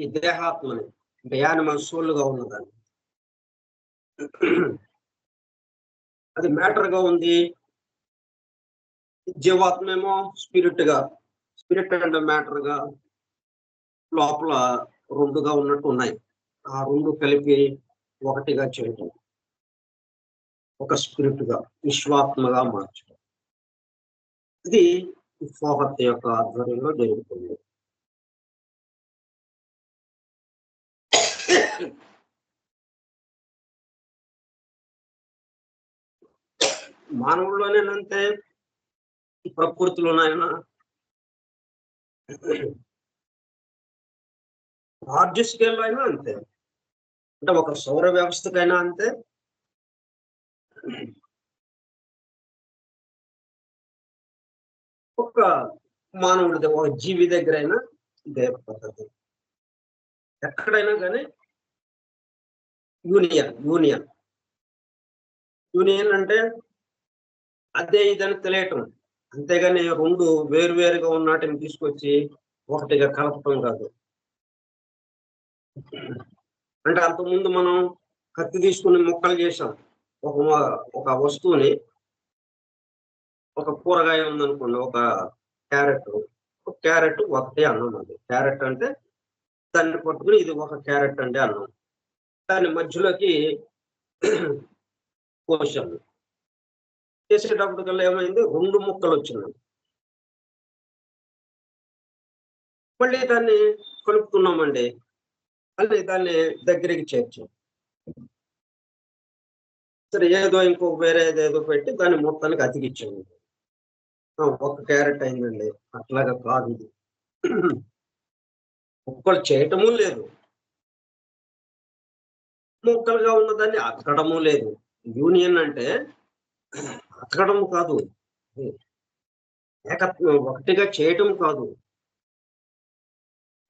ఈ దేహాత్మని అంటే యానిమల్ సోల్గా ఉన్నదాన్ని. అది మ్యాటర్గా ఉంది. జీవాత్మ ఏమో స్పిరిట్గా స్పిరిట్ అండ్ మ్యాటర్గా లోపల రెండుగా ఉన్నట్టు ఉన్నాయి. ఆ రెండు కలిపి ఒకటిగా చేయటం. ఒక స్పిరిట్గా విశ్వాత్మగా మార్చడం ఇది ఫోహత్ యొక్క ఆధ్వర్యంలో జరుగుతుంది. మానవుల్లోనేనంతే ప్రకృతిలోనైనా లార్జ్ అయినా అంతే. అంటే ఒక సౌర వ్యవస్థకైనా అంతే. ఒక మానవుడి ఒక జీవి దగ్గర అయినా ఇదే పద్ధతి. ఎక్కడైనా కానీ యూనియన్ యూనియన్. యూనియన్ అంటే అదే ఇదని తెలియటం. అంతేగాని రెండు వేరు వేరుగా ఉన్నటిని తీసుకొచ్చి ఒకటిగా కలపటం కాదు. అంటే అంతకుముందు మనం కత్తి తీసుకుని మొక్కలు చేసాం ఒక ఒక వస్తువుని ఒక కూరగాయ ఉందనుకోండి ఒక క్యారెట్ ఒక క్యారెట్ ఒకటే అన్నం అది. క్యారెట్ అంటే దాన్ని పట్టుకుని ఇది ఒక క్యారెట్ అంటే అన్నం. దాని మధ్యలోకి పోసాము చేసేటప్పటికల్లా ఏమైంది? రెండు ముక్కలు వచ్చినాయి. మళ్ళీ దాన్ని కలుపుతున్నామండి మళ్ళీ దాన్ని దగ్గరికి చేర్చాం. సరే ఏదో ఇంకో వేరే ఏదో పెట్టి దాన్ని మొత్తానికి అతికిచ్చాను. ఒక క్యారెట్ అయిందండి. అట్లాగా కాదు ఇది. ముక్కలు చేయటము లేదు. ముక్కలుగా ఉన్నదాన్ని అతకడము లేదు. యూనియన్ అంటే అతకడం కాదు. ఏకత్వం ఒకటిగా చేయటం కాదు.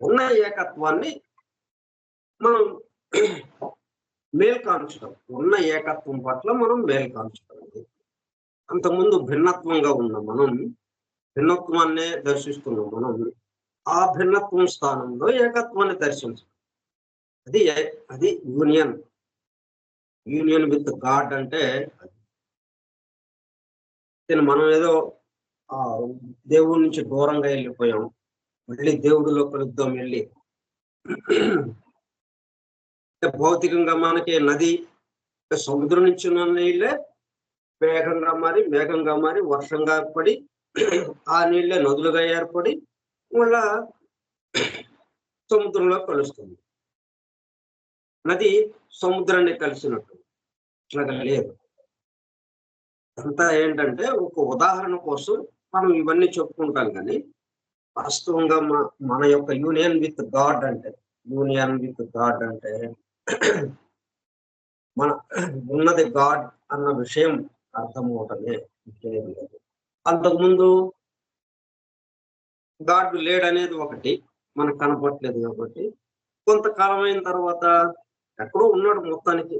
ఉన్న ఏకత్వాన్ని మనం మేలు కాంచడం ఉన్న ఏకత్వం పట్ల మనం మేలు కాంచడం అంతకుముందు భిన్నత్వంగా ఉన్న మనం భిన్నత్వాన్నే దర్శిస్తున్నాం మనం ఆ భిన్నత్వం స్థానంలో ఏకత్వాన్ని దర్శించడం అది అది యూనియన్. యూనియన్ విత్ గాడ్ అంటే దీన్ని మనం ఏదో ఆ దేవుడి నుంచి దూరంగా వెళ్ళిపోయాం. మళ్ళీ దేవుడిలో కలుద్దాం వెళ్ళి. భౌతికంగా మనకి నది సముద్రం నుంచి ఉన్న నీళ్ళే వేగంగా మారి మేఘంగా మారి వర్షంగా ఏర్పడి ఆ నీళ్ళే నదులుగా ఏర్పడి మళ్ళా సముద్రంలో కలుస్తుంది. నది సముద్రాన్ని కలిసినట్టు అట్లాగా లేదు. అంతా ఏంటంటే ఒక ఉదాహరణ కోసం మనం ఇవన్నీ చెప్పుకుంటాం కానీ వాస్తవంగా మన యొక్క యూనియన్ విత్ గాడ్ అంటే యూనియన్ విత్ గాడ్ అంటే మన ఉన్నది గాడ్ అన్న విషయం అర్థమవటమే ఇంకేం లేదు అంతకుముందు గాడ్ లేడనేది ఒకటి మనకు కనపట్లేదు కాబట్టి కొంతకాలం అయిన తర్వాత ఎక్కడో ఉన్నాడు మొత్తానికి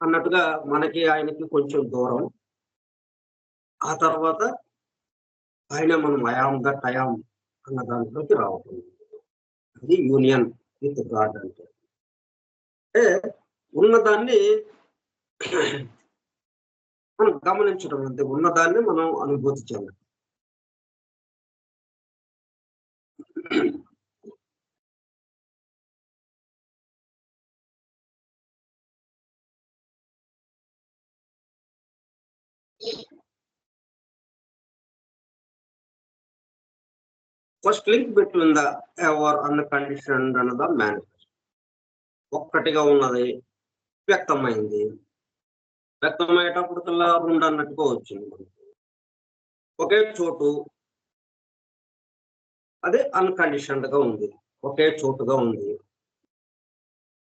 అన్నట్టుగా మనకి ఆయనకి కొంచెం దూరం. ఆ తర్వాత ఆయన మనం అయాం దట్ అయాం అన్న దాంట్లోకి రావటం. అది యూనియన్ విత్ గాడ్ అంటే. అంటే ఉన్నదాన్ని మనం గమనించడం అంతే. ఉన్నదాన్ని మనం అనుభూతి చెందడం. First link between the ever unconditioned and the man. ఒక్కటిగా ఉన్నది వ్యక్తమైంది. వ్యక్తమయ్యేటప్పటికల్లా రెండు అన్నట్టుగా వచ్చింది మనకి. ఒకే చోటు అదే అన్కండిషన్డ్గా ఉంది. ఒకే చోటుగా ఉంది.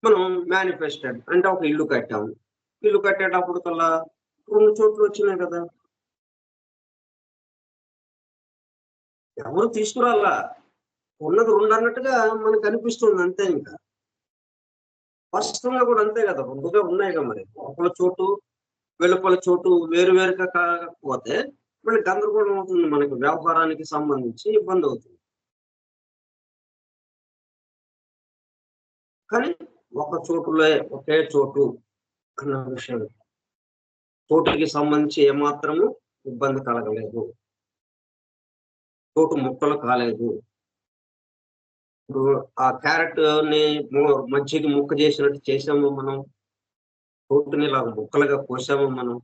మనం మేనిఫెస్టెడ్ అంటే ఒక ఇల్లు కట్టాము ఇల్లు కట్టేటప్పటికల్లా రెండు చోట్లు వచ్చినాయి కదా. ఎవరు తీసుకురాలా? ఉన్నది రెండు అన్నట్టుగా మనకు అనిపిస్తుంది అంతే ఇంకా. స్పష్టంగా కూడా అంతే కదా రెండుగా ఉన్నాయి కదా మరి. లోపల చోటు వెలుపల చోటు వేరు వేరుగా కాకపోతే మళ్ళీ గందరగోళం అవుతుంది మనకి వ్యాపారానికి సంబంధించి ఇబ్బంది అవుతుంది. కానీ ఒక చోటులో ఒకే చోటు అన్న విషయం. చోటుకి సంబంధించి ఏమాత్రము ఇబ్బంది కలగలేదు. చోటు ముక్కలు కాలేదు. ఆ క్యారెట్ని మంచిగా ముక్క చేసినట్టు చేసాము మనం. ఫ్రూట్ని ఇలా ముక్కలుగా కోసాము మనం.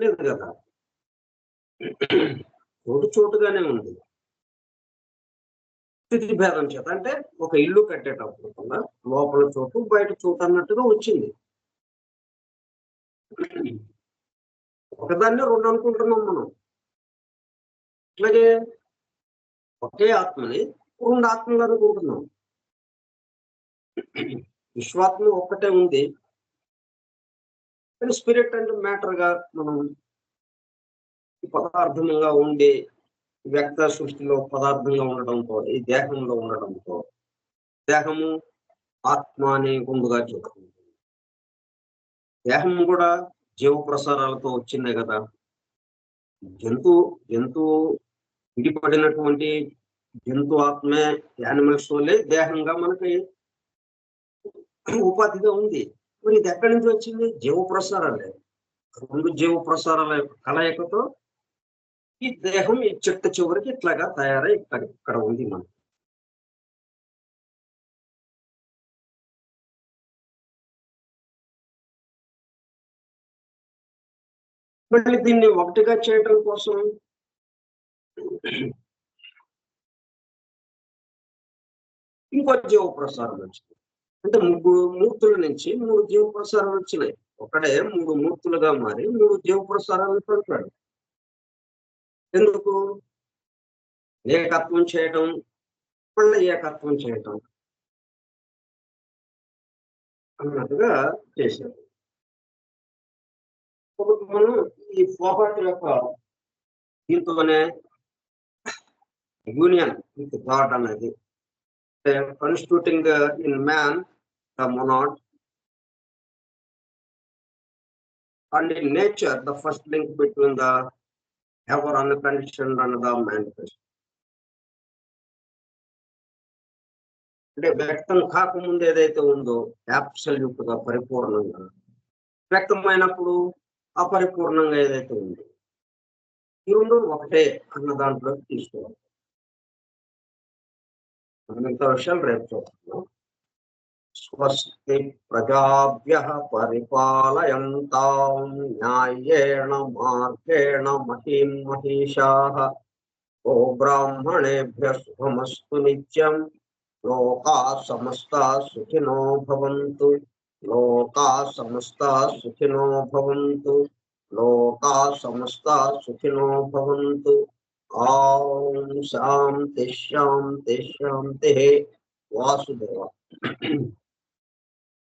లేదు కదా. చోటు చోటుగానే ఉంది. స్థితి భేదం చేత అంటే ఒక ఇల్లు కట్టేటప్పుడు కూడా లోపల చోటు బయట చోటు అన్నట్టుగా వచ్చింది. ఒకదాన్ని రెండు అనుకుంటున్నాం మనం. అట్లాగే ఒకే ఆత్మని రెండు ఆత్మలు అనుకుంటున్నాం. విశ్వాత్మ ఒక్కటే ఉంది. కానీ స్పిరిట్ అంటే మ్యాటర్గా మనం పదార్థంగా ఉండే వ్యక్త సృష్టిలో పదార్థంగా ఉండడంతో ఈ దేహంలో ఉండడంతో దేహము ఆత్మ అనే గుండుగా చెప్పుకుంటుంది దేహం కూడా జీవ ప్రసారాలతో వచ్చిందే కదా. జంతువు జంతువు విడిపడినటువంటి జంతు ఆత్మే యానిమల్స్ వల్లే దేహంగా మనకి ఉపాధిగా ఉంది. మరి ఇది ఎక్కడి నుంచి వచ్చింది? జీవ ప్రసారాలే రెండు జీవ ప్రసారాల యొక్క కలయికతో ఈ దేహం ఈ చెట్టు చివరికి ఇట్లాగా తయారై ఇక్కడ ఇక్కడ ఉంది మనం మళ్ళీ దీన్ని ఒకటిగా చేయడం కోసం ఇంకో జీవ ప్రసారం వచ్చింది. అంటే ముగ్గురు మూర్తుల నుంచి మూడు జీవ ప్రసారాలు వచ్చినాయి. ఒకడే మూడు మూర్తులుగా మారి మూడు జీవ ప్రసారాలు పంపాడు ఎందుకు? ఏకత్వం చేయటం మళ్ళీ ఏకత్వం చేయటం అన్నట్టుగా చేశారు. మనం ఈ పోపాటి యొక్క దీంతోనే యూనియన్ విత్ గాడ్ అనేది constituting in man the monad and in nature the first link between the ever unconditioned and the manifest అంటే వ్యక్తం కాకముందు ఏదైతే ఉందో అబ్సల్యూట్గా పరిపూర్ణంగా వ్యక్తమైనప్పుడు అపరిపూర్ణంగా ఏదైతే ఉంది ఈ రెండు ఒకటే అన్న దాంట్లోకి తీసుకోవాలి. అనంత విషయాలు రేపు చూస్తున్నాం స్వస్తి ప్రజాభ్య పరిపాలయంతాం న్యాయేణ మార్గేణ మహీం మహిషా ఓ బ్రాహ్మణేభ్య శుభమస్తు నిత్యం. లోకా సమస్త సుఖినో భవంతు. లోకా సమస్త సుఖినో భవంతు. లోకా సమస్త సుఖినో భవంతు. Om Shanti Shanti Shanti Vasudeva.